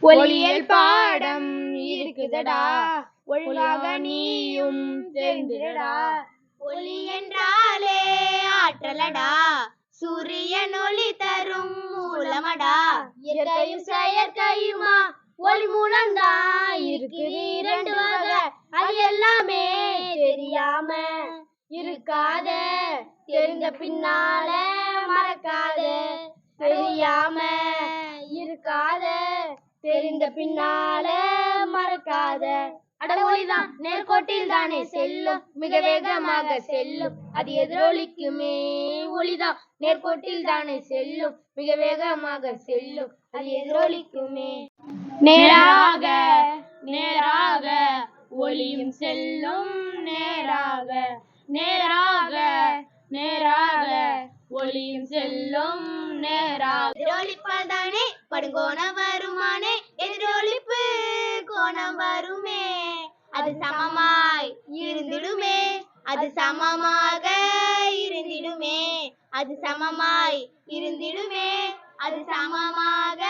ஒளியல் பாடம் இருக்குதடா. ஒழுங்காக நீயும் தெரிந்திடடா. ஒளி என்றாலே ஆற்றலடா. சூரியன் ஒளி தரும் மூலமடா. இயற்கையும் செயற்கையுமா? ஒளி மூலம்தான் இருக்குது இரண்டு வகை. அது எல்லாமே தெரியாம இருக்காத. தெரிந்த பின்னால மறக்காத. தெரியாம இருக்காத தெரிந்த பின்னால மறக்காத. அடமொழிதான் ஒளிதான் நேர்கோட்டில் தானே செல்லும். மிக வேகமாக செல்லும். அது எதிரொலிக்குமே ஒளிதான். நேர்கோட்டில் தானே செல்லும். மிக வேகமாக செல்லும். அது எதிரொலிக்குமே. நேராக நேராக ஒளியும் செல்லும். நேராக நேராக நேராக ஒளியும் செல்லும். நேராக. எதிரொலிப்பதானே படுங்கோணம் வருமானே? எதிரொலிப்பு கோணம் வருமே? அது சமமாய் இருந்திடுமே. அது சமமாக இருந்திடுமே. அது சமமாய் இருந்திடுமே. அது சமமாக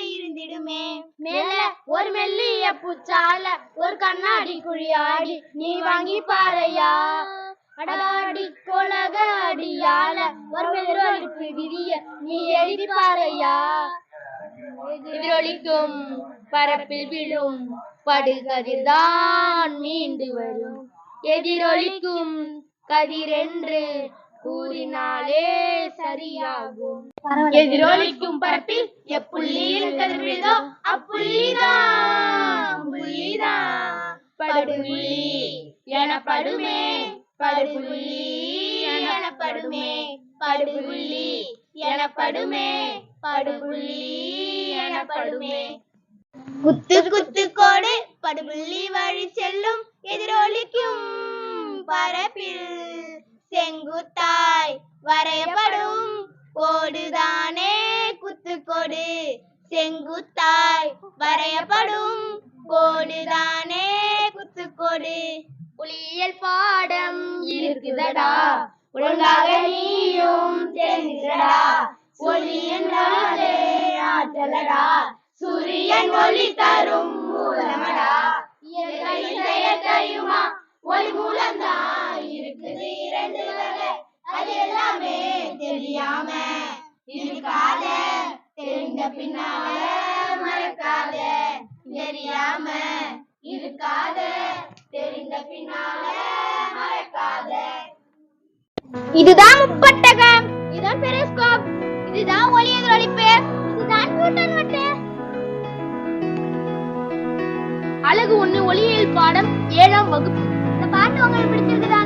இருந்திடுமே. மேல ஒரு மெல்லிய பூச்சால ஒரு கண்ணாடி குழியாடி நீ வாங்கி பாறையா? அடாடி கொலக அடியால ஒரு எதிரொலிப்பு விதிய நீ எழுதி பாறையா? எதிரொலிக்கும் பரப்பில் விழும் படுகதிர்தான் மீண்டு வரும். எதிரொலிக்கும் கதிரென்று கூறினாலே சரியாகும். எதிரொலிக்கும் பரப்பில் எப்புள்ளியில் கதிர்விழுதோ அப்புள்ளிதான் புள்ளிதான். படுபுள்ளி எனப்படுமே படுபுள்ளி எனப்படுமே படுபுள்ளி எனப்படுமே. படுபுள்ளி எனப்படுமே. குத்து குத்து கோடு படுபுள்ளி வழி செல்லும் எதிரொலிக்கும் பரப்பில். செங்குத்தாய் வரையப்படும் கோடுதானே. குத்து கோடு செங்குத்தாய் வரையப்படும் கோடுதானே. குத்து கோடு. ஒளியியல் பாடம் இருக்குதடா. ஒழுங்காக நீயும் தெரிந்தடா ஒளி என்றாலே ஆற்றலடா. சூரியன் ஒளி தரும் மூலமடா. இயற்கை செயற்கையுமா? ஒளி மூலம்தான் இருக்குது இரண்டு வகை. அது எல்லாமே தெரியாம இருக்காத. தெரிந்த பின்னால மறக்காத. தெரியாம இருக்காத. தெரிந்த பின்னால மறக்காத. இதுதான் முப்பத்தி இதுதான் ஒளி எதிரொலிப்பு இதுதான் நியூட்டன் வட்டு அழகு ஒண்ணு ஒளியியல் பாடம் ஏழாம் வகுப்பு. இந்த பாட்டு உங்களுக்கு பிடிச்சிருக்குதா?